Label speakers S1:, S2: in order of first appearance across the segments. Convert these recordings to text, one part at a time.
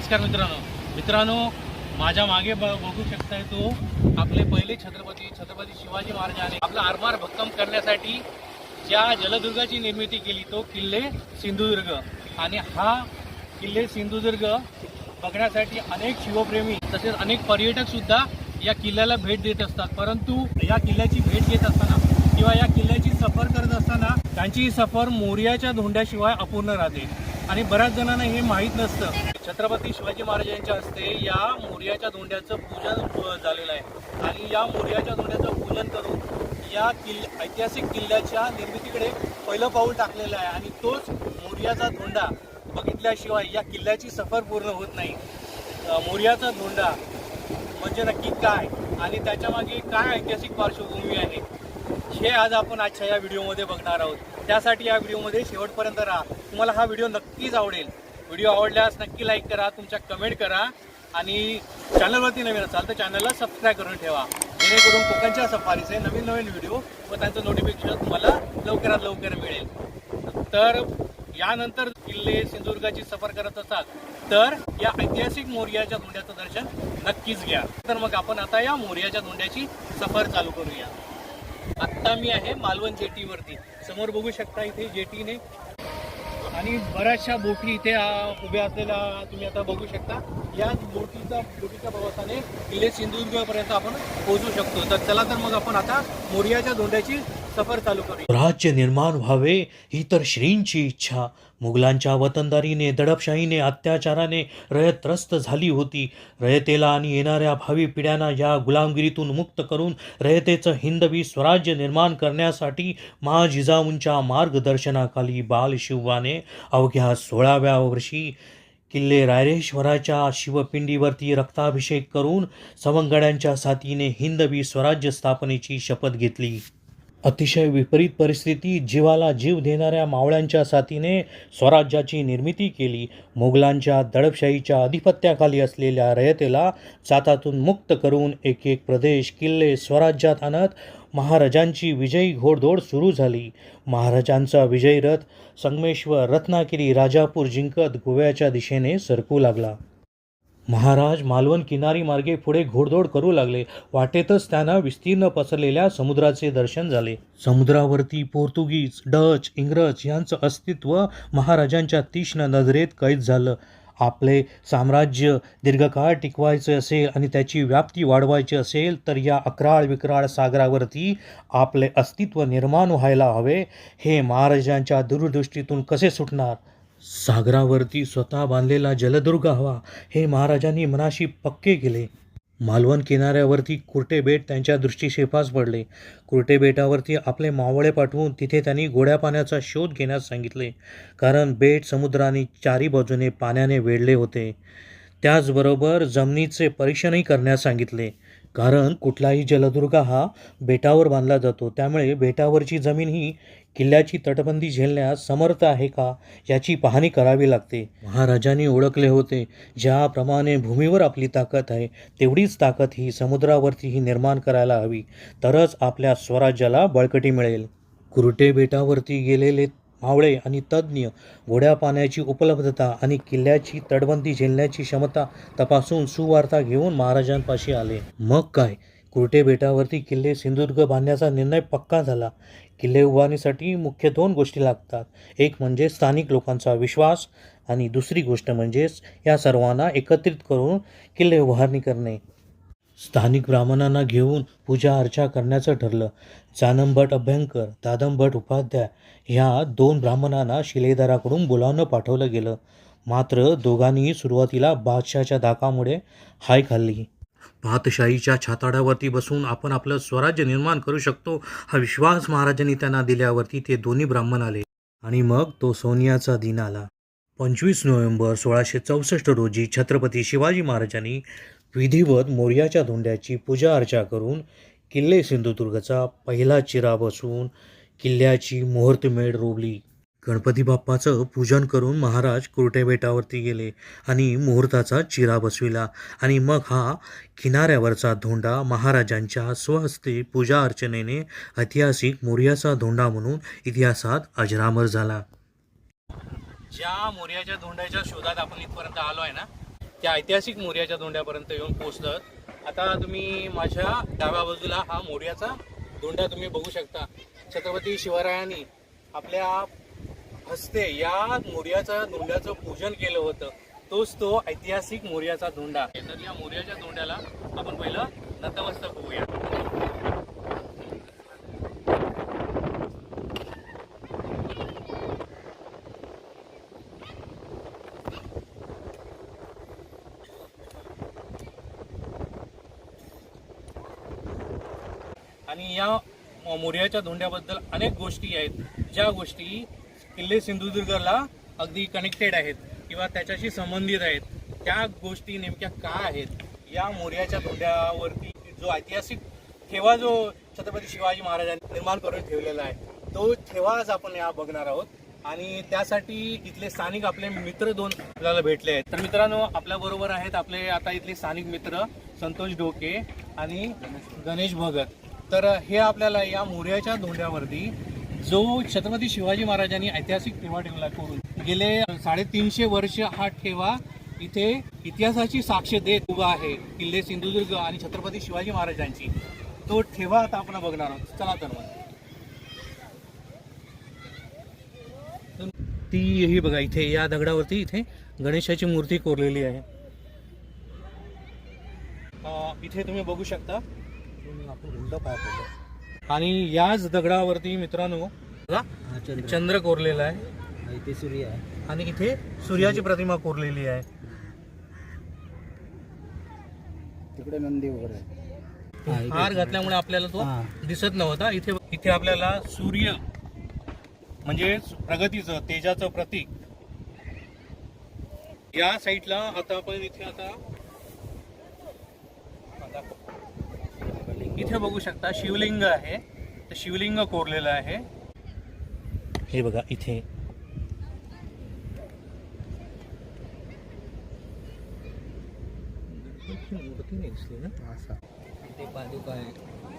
S1: नमस्कार मित्रांनो. मित्रांनो माझ्या मागे बघू शकताय तो आपले पहिले छत्रपती छत्रपती शिवाजी महाराजांनी आपला आरमार भक्कम करण्यासाठी ज्या जलदुर्गाची निर्मिती केली तो किल्ले सिंधुदुर्ग. आणि हा किल्ले सिंधुदुर्ग बघण्यासाठी अनेक शिवप्रेमी तसेच अनेक पर्यटक सुद्धा या किल्ल्याला भेट देत असतात. परंतु या किल्ल्याची भेट घेत असताना किंवा या किल्ल्याची सफर करत असताना त्यांची सफर मोर्याच्या धोंड्याशिवाय अपूर्ण राहते. आणि बऱ्याच जणांना हे माहीत नसतं. छत्रपती शिवाजी महाराजांच्या हस्ते या मोर्याच्या धोंड्याचं पूजन झालेलं आहे. आणि या मोर्याच्या धोंड्याचं पूजन करून या किल्ल्या ऐतिहासिक किल्ल्याच्या निर्मितीकडे पहिलं पाऊल टाकलेलं आहे. आणि तोच मोर्याचा धोंडा बघितल्याशिवाय या किल्ल्याची सफर पूर्ण होत नाही. मोर्याचा धोंडा म्हणजे नक्की काय? आणि त्याच्यामागे काय ऐतिहासिक पार्श्वभूमी आहे? हे आज आपण आजच्या या व्हिडिओमध्ये बघणार आहोत. त्यासाठी या व्हिडिओमध्ये शेवटपर्यंत राहा. तुम्हाला हा व्हिडिओ नक्कीच आवडेल. व्हिडिओ आवडल्यास नक्की लाईक करा तुमच्या कमेंट करा आणि चॅनलवरती नवीन असाल तर चॅनलला सबस्क्राईब करून ठेवा. जेणेकरून कोकणच्या सफारीचे नवीन नवीन व्हिडिओ व त्यांचं नोटिफिकेशन तुम्हाला लवकरात लवकर मिळेल. तर यानंतर किल्ले सिंधुदुर्गाची सफर करत असाल तर या ऐतिहासिक मोर्याच्या धोंड्याचं दर्शन नक्कीच घ्या. तर मग आपण आता या मोर्याच्या धोंड्याची सफर चालू करूया. आत्ता मी आहे मालवण जेटीवरती. समोर बघू शकता इथे जेटीने आणि बऱ्याचशा बोटी इथे उभ्या असलेल्या तुम्ही आता बघू शकता. या बोटीचा बोटीच्या प्रवासाने किल्ले सिंधुदुर्गपर्यंत आपण पोहोचू शकतो. तर चला तर मग आपण आता मोर्याच्या धोंड्याची सफर चालू
S2: राज्य निर्माण व्हावे ही तर श्रींची इच्छा. मुघलांच्या वतनदारीने दडपशाहीने अत्याचाराने रयत त्रस्त झाली होती. रयतेला आणि येणाऱ्या भावी पिढ्यांना या गुलामगिरीतून मुक्त करून रयतेचं हिंदवी स्वराज्य निर्माण करण्यासाठी मा जिजाऊंच्या मार्गदर्शनाखाली बालशिवाने अवघ्या सोळाव्या वर्षी किल्ले रायरेश्वराच्या शिवपिंडीवरती रक्ताभिषेक करून सवंगड्यांच्या साथीने हिंदवी स्वराज्य स्थापनेची शपथ घेतली. अतिशय विपरीत परिस्थिती जीवाला जीव देणाऱ्या मावळ्यांच्या साथीने स्वराज्याची निर्मिती केली. मोगलांच्या दडपशाहीच्या अधिपत्याखाली असलेल्या रयतेला जातातून मुक्त करून एक एक प्रदेश किल्ले स्वराज्यात आणत महाराजांची विजयी घोडदौड सुरू झाली. महाराजांचा विजयी रथ संगमेश्वर रत्नागिरी राजापूर जिंकत गोव्याच्या दिशेने सरकू लागला. महाराज मालवण किनारी मार्गे पुढे घोडदोड करू लागले. वाटेतच त्यांना विस्तीर्ण पसरलेल्या समुद्राचे दर्शन झाले. समुद्रावरती पोर्तुगीज डच इंग्रज यांचं अस्तित्व महाराजांच्या तीक्ष्ण नजरेत कैद झालं. आपले साम्राज्य दीर्घकाळ टिकवायचे असेल आणि त्याची व्याप्ती वाढवायची असेल तर या अकराळ विक्राळ सागरावरती आपले अस्तित्व निर्माण व्हायला हवे. हे महाराजांच्या दूरदृष्टीतून कसे सुटणार? सागरावरती स्वतः बांधलेला जलदुर्ग हवा हे महाराजांनी मनाशी पक्के केले. मालवण किनाऱ्यावरती कुर्टे बेट त्यांच्या दृष्टीशेपास पडले. कुर्टे बेटावरती आपले मावळे पाठवून तिथे त्यांनी गोड्या पाण्याचा शोध घेण्यास सांगितले. कारण बेट समुद्राने चारी बाजूने पाण्याने वेढले होते. त्याचबरोबर जमिनीचे परीक्षणही करण्यास सांगितले. कारण कुठलाही जलदुर्ग हा बेटावर बांधला जातो. त्यामुळे बेटावरची जमीन ही किल्ल्याची तटबंदी झेलण्यास समर्थ आहे का याची पाहणी करावी लागते. महाराजांनी ओळखले होते ज्याप्रमाणे भूमीवर आपली ताकद आहे तेवढीच ताकद ही समुद्रावरतीही निर्माण करायला हवी. तरच आपल्या स्वराज्याला बळकटी मिळेल. कुर्टे बेटावरती गेलेले मावळे आणि तज्ज्ञ गोड्या पाण्याची उपलब्धता आणि किल्ल्याची तटबंदी झेलण्याची क्षमता तपासून सुवार्ता घेऊन महाराजांपाशी आले. मग काय? कुर्टे बेटावरती किल्ले सिंधुदुर्ग बांधण्याचा निर्णय पक्का झाला. किल्ले उभारणीसाठी मुख्य दोन गोष्टी लागतात. एक म्हणजे स्थानिक लोकांचा विश्वास आणि दुसरी गोष्ट म्हणजेच या सर्वांना एकत्रित करून किल्ले उभारणी करणे. स्थानिक ब्राह्मणांना घेऊन पूजा अर्चा करण्याचं ठरलं. जानमभट अभ्यंकर दादमभट उपाध्याय ह्या दोन ब्राह्मणांना शिलेदाराकडून बोलावणं पाठवलं गेलं. मात्र दोघांनीही सुरुवातीला बादशाच्या धाकामुळे हाय खाल्ली. पातशाहीच्या छाताडावरती बसून आपण आपलं स्वराज्य निर्माण करू शकतो हा विश्वास महाराजांनी त्यांना दिल्यावरती ते दोन्ही ब्राह्मण आले. आणि मग तो सोनियाचा दिन आला. पंचवीस नोव्हेंबर सोळाशे चौसष्ट रोजी छत्रपती शिवाजी महाराजांनी विधिवत मोर्याच्या धोंड्याची पूजा अर्चा करून किल्ले सिंधुदुर्गचा पहिला चिरा बसून किल्ल्याची मुहूर्तमेढ रोवली. गणपती बाप्पाचं पूजन करून महाराज कुरटे बेटावरती गेले आणि मुहूर्ताचा चिरा बसविला. आणि मग हा किनाऱ्यावरचा धोंडा महाराजांच्या स्वहस्ते पूजा अर्चनेने ऐतिहासिक मोर्याचा धोंडा म्हणून इतिहासात अजरामर झाला.
S1: ज्या मोर्याच्या धोंड्याच्या शोधात आपण इथपर्यंत आलो आहे ना
S2: त्या ऐतिहासिक मोर्याच्या धोंड्यापर्यंत येऊन पोहोचलं आता तुम्ही माझ्या डाव्या बाजूला हा मोर्याचा धोंडा तुम्ही बघू शकता. छत्रपती शिवरायांनी आपल्या हस्ते या मोर्याचा धोंड्याचं पूजन केलं होतं. तोच तो ऐतिहासिक मोर्याचा धोंडा. आहे. तर या मोर्याच्या धोंड्याला आपण पहिलं नतमस्तक होऊया आणि या मोर्याच्या धोंड्याबद्दल अनेक गोष्टी आहेत. ज्या गोष्टी किल्ले सिंधुदुर्गला अगदी कनेक्टेड आहेत किंवा त्याच्याशी संबंधित आहेत. त्या गोष्टी नेमक्या काय आहेत? या मोर्याच्या धोंड्यावरती जो ऐतिहासिक ठेवा जो छत्रपती शिवाजी महाराजांनी निर्माण करून ठेवलेला आहे तो ठेवा आज आपण या बघणार आहोत. आणि त्यासाठी इथले स्थानिक आपले मित्र दोन आपल्याला भेटले आहेत. तर मित्रांनो आपल्या बरोबर आहेत आपले आता इथले स्थानिक मित्र संतोष डोके आणि गणेश भगत. तर हे आपल्याला या मोर्याच्या धोंड्यावरती जो छत्रपती शिवाजी महाराजांनी ऐतिहासिक ठेवा ठेवला करून गेले साडेतीनशे वर्ष हा ठेवा इथे इतिहासाची साक्ष देत उभा आहे किल्ले सिंधुदुर्ग आणि छत्रपती शिवाजी महाराजांची. तो ठेवा आता आपण बघणार आहोत. चला तर मग. ती ही बघा इथे या दगडावरती इथे गणेशाची मूर्ती कोरलेली आहे. इथे तुम्ही बघू शकता. आपण आणि याच दगडावरती मित्रांनो चंद्र. कोरलेला आहे.
S1: इथे सूर्य आहे.
S2: आणि इथे सूर्याची प्रतिमा कोरलेली आहे.
S1: तिकडे नंदी वगैरे
S2: हार घातल्यामुळे आपल्याला तो. दिसत नव्हता. इथे इथे आपल्याला सूर्य म्हणजे प्रगतीचं तेजाचं प्रतीक. या साईडला आता आपण इथे आता इथे बघू शकता शिवलिंग आहे. तर शिवलिंग कोरलेलं आहे. हे बघा इथे.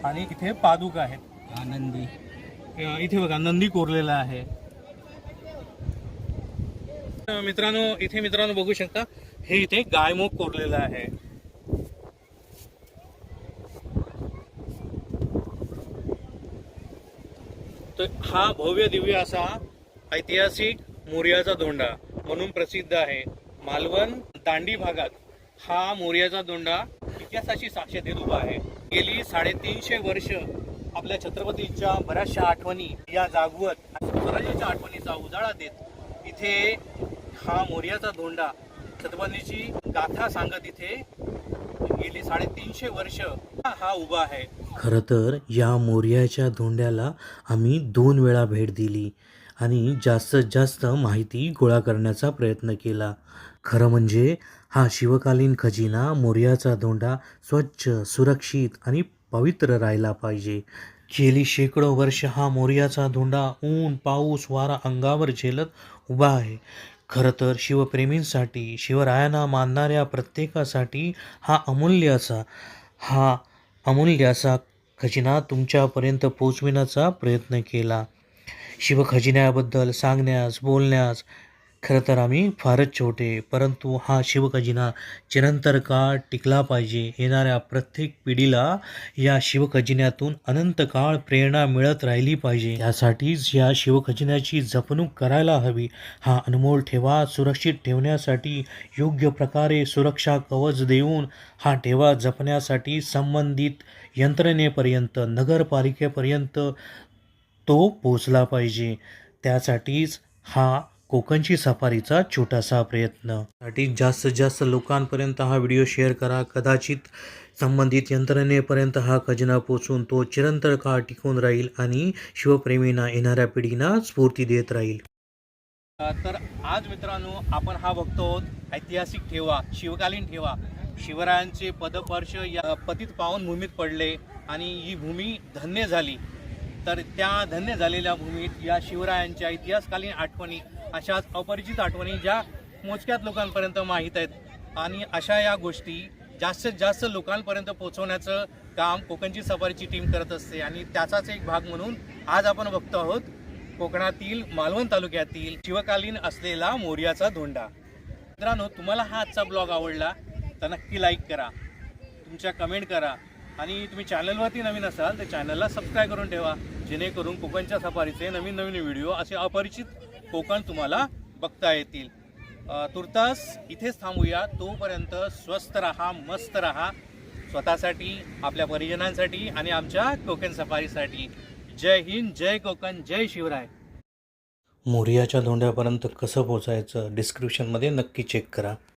S2: आणि इथे पादुक आहेत.
S1: आनंदी
S2: अ, इथे बघा नंदी कोरलेला आहे. मित्रांनो इथे मित्रांनो बघू शकता हे इथे गायमुख कोरलेलं आहे. तर हा भव्य दिव्य असा ऐतिहासिक मोर्याचा धोंडा म्हणून प्रसिद्ध आहे. मालवण दांडी भागात हा मोर्याचा धोंडा इतिहासाची साक्ष देत उभा आहे. गेली साडेतीनशे वर्ष आपल्या छत्रपतीच्या बऱ्याचशा आठवणी या जागवत आणि स्वराज्याच्या आठवणीचा उजाळा देत इथे हा मोर्याचा धोंडा छत्रपतीची गाथा सांगत इथे गेली साडेतीनशे वर्ष हा उभा आहे.
S3: खरं तर या मोर्याच्या धोंड्याला आम्ही दोन वेळा भेट दिली आणि जास्तीत जास्त माहिती गोळा करण्याचा प्रयत्न केला. खरं म्हणजे हा शिवकालीन खजिना मोर्याचा धोंडा स्वच्छ सुरक्षित आणि पवित्र राहिला पाहिजे. गेली शेकडो वर्ष हा मोर्याचा धोंडा ऊन पाऊस वारा अंगावर झेलत उभा आहे. खरं तर शिवप्रेमींसाठी शिवरायांना मानणाऱ्या प्रत्येकासाठी हा अमूल्य असा. हा अमूल्य असा खजिना तुमच्यापर्यंत पोचविण्याचा प्रयत्न केला. शिवखजिन्याबद्दल सांगण्यास बोलण्यास खरं तर आम्ही फारच छोटे परंतु हा शिवखजिना चिरंतर काळ टिकला पाहिजे येणाऱ्या प्रत्येक पिढीला या शिवखजिन्यातून अनंत काळ प्रेरणा मिळत राहिली पाहिजे. यासाठीच या शिवखजिन्याची जपणूक करायला हवी. हा अनमोल ठेवा सुरक्षित ठेवण्यासाठी योग्य प्रकारे सुरक्षा कवच देऊन हा ठेवा जपण्यासाठी संबंधित यंत्रणेपर्यंत नगरपालिकेपर्यंत तो पोचला पाहिजे. त्यासाठीच हा कोकणची सफारीचा छोटासा प्रयत्न. साठी जास्तीत जास्त लोकांपर्यंत हा व्हिडिओ शेअर करा. कदाचित संबंधित यंत्रणेपर्यंत हा खजिना पोचून तो चिरंतर काळ टिकून राहील आणि शिवप्रेमींना येणाऱ्या पिढींना स्फूर्ती देत राहील.
S2: तर आज मित्रांनो आपण हा बघतो ऐतिहासिक ठेवा शिवकालीन ठेवा. शिवरायांचे पदपर्श या पतित पावन भूमीत पडले आणि ही भूमी धन्य झाली. तर त्या धन्य झालेल्या भूमीत या शिवरायांच्या इतिहासकालीन आठवणी अशाच अपरिचित आठवणी ज्या मोजक्यात लोकांपर्यंत माहीत आहेत. आणि अशा या गोष्टी जास्तीत जास्त लोकांपर्यंत पोहोचवण्याचं काम कोकणची सफारीची टीम करत असते. आणि त्याचाच एक भाग म्हणून आज आपण बघतो आहोत कोकणातील मालवण तालुक्यातील शिवकालीन असलेला मोर्याचा धोंडा. मित्रांनो तुम्हाला हा आजचा ब्लॉग आवडला तर नक्की लाईक करा. तुमच्या कमेंट करा. आणि तुम्ही चॅनलवरती नवीन असाल तर चॅनलला सबस्क्राईब करून ठेवा. जेणेकरून कोकणच्या सफारीचे नवीन नवीन व्हिडिओ असे अपरिचित कोकण तुम्हाला बघता येतील. तुर्तास इथेच थांबूया. तोपर्यंत स्वस्त राहा मस्त राहा. स्वतःसाठी आपल्या परिजनांसाठी आणि आमच्या कोकण सफारीसाठी. जय हिंद जय कोकण जय शिवराय.
S4: मोरियाच्या धोंड्यापर्यंत कसं पोचायचं डिस्क्रिप्शनमध्ये नक्की चेक करा.